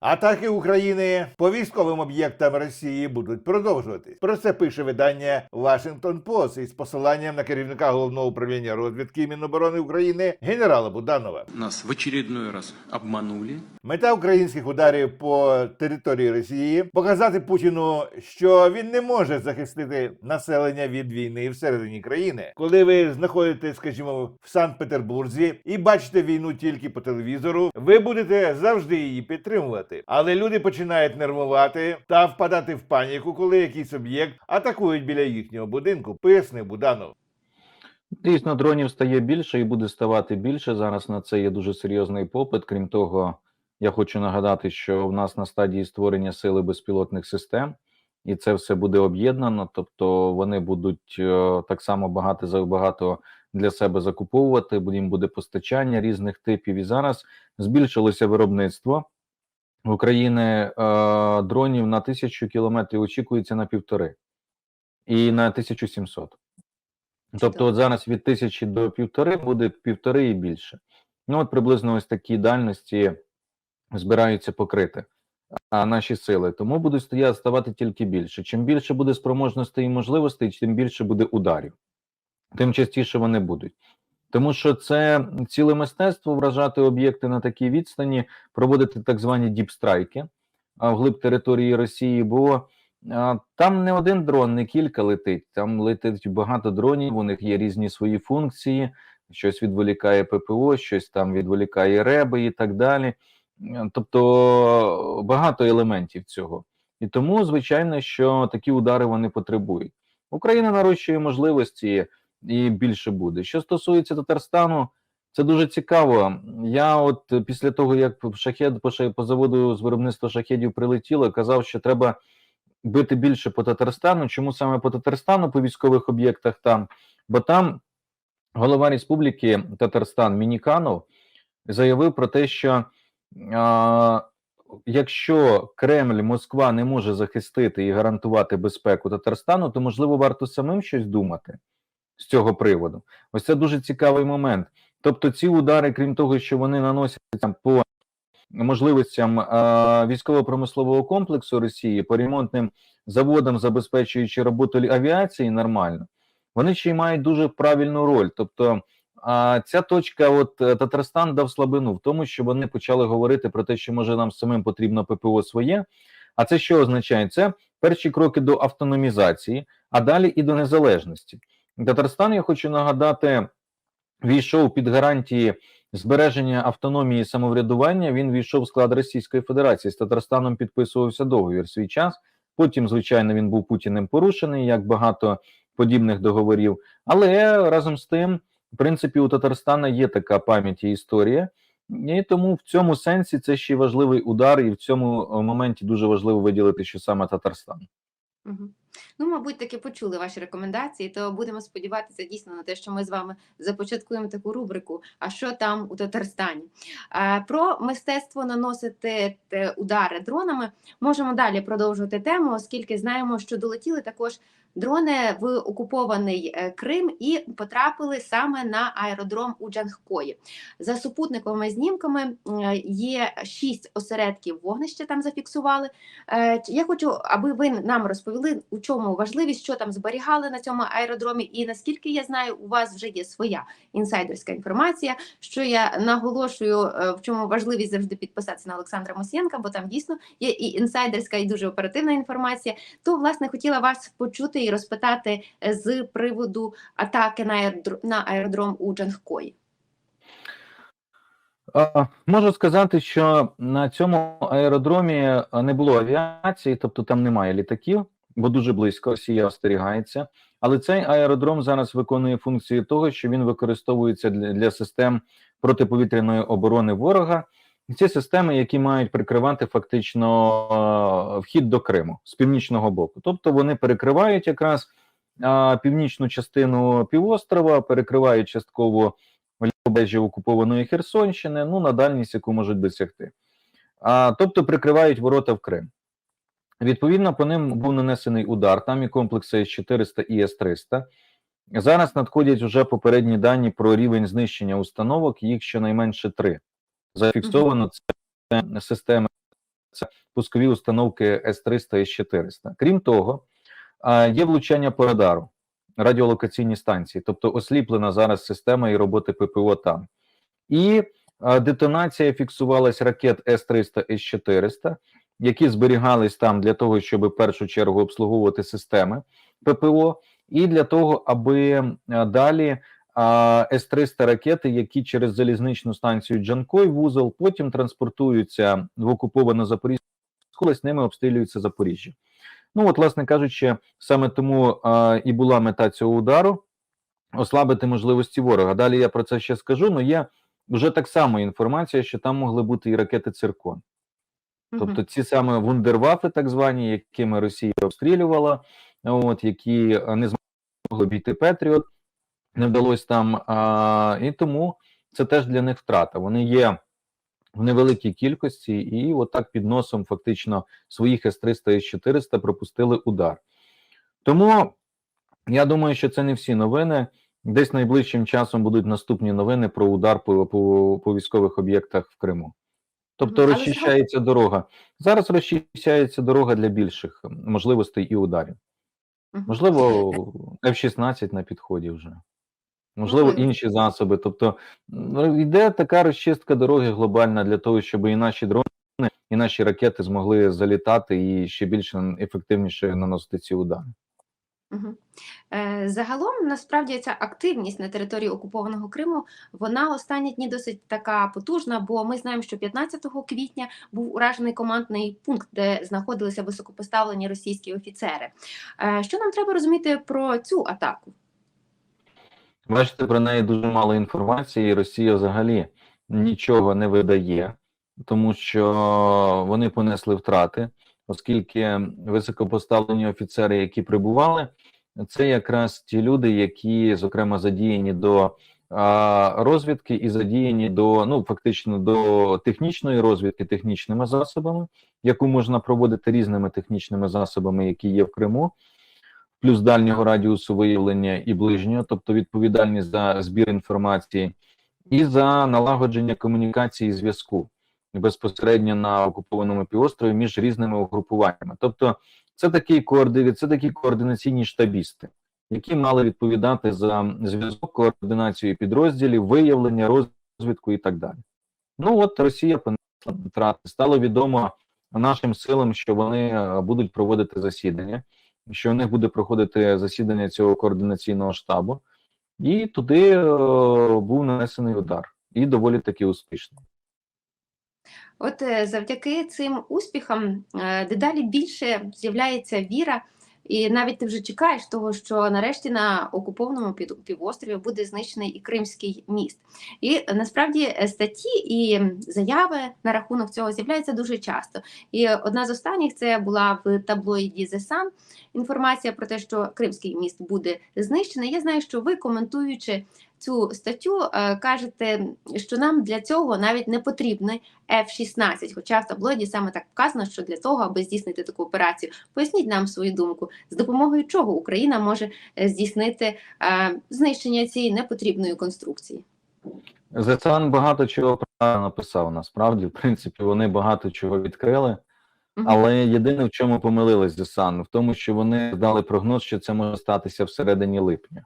Атаки України по військовим об'єктам Росії будуть продовжуватись. Про це пише видання Washington Post із посиланням на керівника головного управління розвідки Міноборони України генерала Буданова. Нас в очередной раз обманули. Мета українських ударів по території Росії показати Путіну, що він не може захистити населення від війни всередині країни. Коли ви знаходитесь, скажімо, в Санкт-Петербурзі і бачите війну тільки по телевізору, ви будете завжди її підтримувати. Але люди починають нервувати та впадати в паніку, коли якийсь об'єкт атакують біля їхнього будинку. Пояснив Буданов. Дійсно, дронів стає більше і буде ставати більше. Зараз на це є дуже серйозний попит. Крім того, я хочу нагадати, що в нас на стадії створення сили безпілотних систем, і це все буде об'єднано. Тобто вони будуть е, так само багато за багато для себе закуповувати. їм буде постачання різних типів. І зараз збільшилося виробництво в Україні е, дронів на тисячу кілометрів. Очікується на півтори і на 1700. Тобто, от зараз від тисячі до півтори буде півтори і більше. Ну, от приблизно ось такі дальності збираються покрити а, наші сили. Тому будуть ставати тільки більше. Чим більше буде спроможностей і можливостей, тим більше буде ударів, тим частіше вони будуть. Тому що це ціле мистецтво вражати об'єкти на такій відстані, проводити так звані діпстрайки а, вглиб території Росії, бо там не один дрон, не кілька летить. Там летить багато дронів. У них є різні свої функції. Щось відволікає ППО, щось там відволікає реби і так далі. Тобто багато елементів цього. І тому, звичайно, що такі удари вони потребують. Україна нарощує можливості і більше буде. Що стосується Татарстану, це дуже цікаво. Я, от після того, як шахет по, по заводу з виробництва шахедів прилетіло, казав, що треба бити більше по Татарстану. Чому саме по Татарстану, по військових об'єктах там? Бо там голова Республіки Татарстан Мініканов заявив про те, що а, якщо Кремль, Москва не може захистити і гарантувати безпеку Татарстану, то можливо варто самим щось думати з цього приводу. Ось це дуже цікавий момент. Тобто, ці удари, крім того, що вони наносяться по можливостям а, військово-промислового комплексу Росії, по ремонтним заводам, забезпечуючи роботу авіації нормально, вони ще й мають дуже правильну роль. Тобто, а ця точка, от е, Татарстан дав слабину в тому, що вони почали говорити про те, що може нам самим потрібно ППО своє. А це що означає? Це перші кроки до автономізації, а далі і до незалежності. Татарстан, я хочу нагадати, війшов під гарантії збереження автономії і самоврядування. Він війшов в склад Російської Федерації. З Татарстаном підписувався договір свій час. Потім, звичайно, він був Путіним порушений, як багато подібних договорів. Але разом з тим, в принципі, у Татарстана є така пам'ять і історія. І тому в цьому сенсі це ще важливий удар, і в цьому моменті дуже важливо виділити, що саме Татарстан. Мгм. Ну, мабуть, таки почули ваші рекомендації, то будемо сподіватися дійсно на те, що ми з вами започаткуємо таку рубрику. А що там у Татарстані? Про мистецтво наносити удари дронами можемо далі продовжувати тему, оскільки знаємо, що долетіли також дрони в окупований е, Крим і потрапили саме на аеродром у Джанхкої. За супутниковими знімками е, є шість осередків вогнища там зафіксували. Е, Я хочу, аби ви нам розповіли, у чому важливість, що там зберігали на цьому аеродромі, і наскільки я знаю, у вас вже є своя інсайдерська інформація. Що я наголошую, в чому важливість завжди підписатися на Олександра Мосієнка, бо там дійсно є і інсайдерська, і дуже оперативна інформація. То власне хотіла вас почути і розпитати е, з приводу атаки на аеродр- на аеродром у Джанхкої. Можу сказати, що на цьому аеродромі не було авіації, тобто там немає літаків, бо дуже близько Росія остерігається. Але цей аеродром зараз виконує функцію того, що він використовується для, для систем протиповітряної оборони ворога. Ці системи, які мають прикривати фактично вхід до Криму з північного боку. Тобто вони перекривають якраз північну частину півострова, перекривають частково лівобережжя окупованої Херсонщини, ну на дальність, яку можуть досягти. А, тобто прикривають ворота в Крим. Відповідно, по ним був нанесений удар. Там і комплекси С-400 і С-300. Зараз надходять вже попередні дані про рівень знищення установок, їх щонайменше три. Зафіксовано це системи пускові установки С-300 і С-400. Крім того, є влучання по радару, радіолокаційні станції, тобто осліплена зараз система і роботи ППО там. І детонація фіксувалась ракет С-300 і С-400, які зберігались там для того, щоб в першу чергу обслуговувати системи ППО, і для того, аби далі С-300 ракети, які через залізничну станцію Джанкой вузол потім транспортуються в окуповану Запорізьку, з ними обстрілюється Запоріжжя. Ну от, власне кажучи, саме тому а, і була мета цього удару ослабити можливості ворога. Далі я про це ще скажу. але є вже так само інформація, що там могли бути і ракети циркон. Тобто ці саме вундервафи, так звані, якими Росія обстрілювала, от які не змогли обійти Петріот, не вдалося там. А, і тому це теж для них втрата. Вони є в невеликій кількості, і отак під носом фактично своїх С-300 і С-400 пропустили удар. Тому я думаю, що це не всі новини. Десь найближчим часом будуть наступні новини про удар по, по, по військових об'єктах в Криму. Тобто Але розчищається дорога. Зараз розчищається дорога для більших можливостей і ударів. Можливо, F-16 на підході вже. Можливо, інші засоби. Тобто йде така розчистка дороги глобальна для того, щоб і наші дрони, і наші ракети змогли залітати і ще більше ефективніше наносити ці удари. Е, Загалом, насправді, ця активність на території окупованого Криму, вона останні дні досить така потужна, бо ми знаємо, що 15 квітня був уражений командний пункт, де знаходилися високопоставлені російські офіцери. Е, Що нам треба розуміти про цю атаку? Бачите, про неї дуже мало інформації, і Росія взагалі нічого не видає, тому що вони понесли втрати, оскільки високопоставлені офіцери, які прибували, це якраз ті люди, які, зокрема, задіяні до а, розвідки і задіяні до ну фактично до технічної розвідки технічними засобами, яку можна проводити різними технічними засобами, які є в Криму плюс дальнього радіусу виявлення і ближнього, тобто відповідальність за збір інформації, і за налагодження комунікації і зв'язку безпосередньо на окупованому півострові між різними угрупуваннями. Тобто, це такі коорди... це такі координаційні штабісти, які мали відповідати за зв'язок, координацію підрозділів, виявлення, розвідку і так далі. Ну от Росія понесла втрати. Стало відомо нашим силам, що вони е, будуть проводити засідання що у них буде проходити засідання цього координаційного штабу, і туди е, був нанесений удар, і доволі таки успішний. От е, завдяки цим успіхам е, дедалі більше з'являється віра, і навіть ти вже чекаєш того, що нарешті на окупованому півострові буде знищений і Кримський міст. І насправді е, статті і заяви на рахунок цього з'являються дуже часто. І одна з останніх це була в таблоїді The Sun інформація про те, що Кримський міст буде знищений. Я знаю, що ви коментуючи цю статтю, е, кажете, що нам для цього навіть не потрібний F-16, хоча в таблоїді саме так вказано, що для того, аби здійснити таку операцію, поясніть нам свою думку, з допомогою чого Україна може е, здійснити е, знищення цієї непотрібної конструкції. Зецан багато чого правильно написав. Насправді, в принципі, вони багато чого відкрили. Але єдине, в чому помилились Зесан, в тому, що вони дали прогноз, що це може статися всередині липня.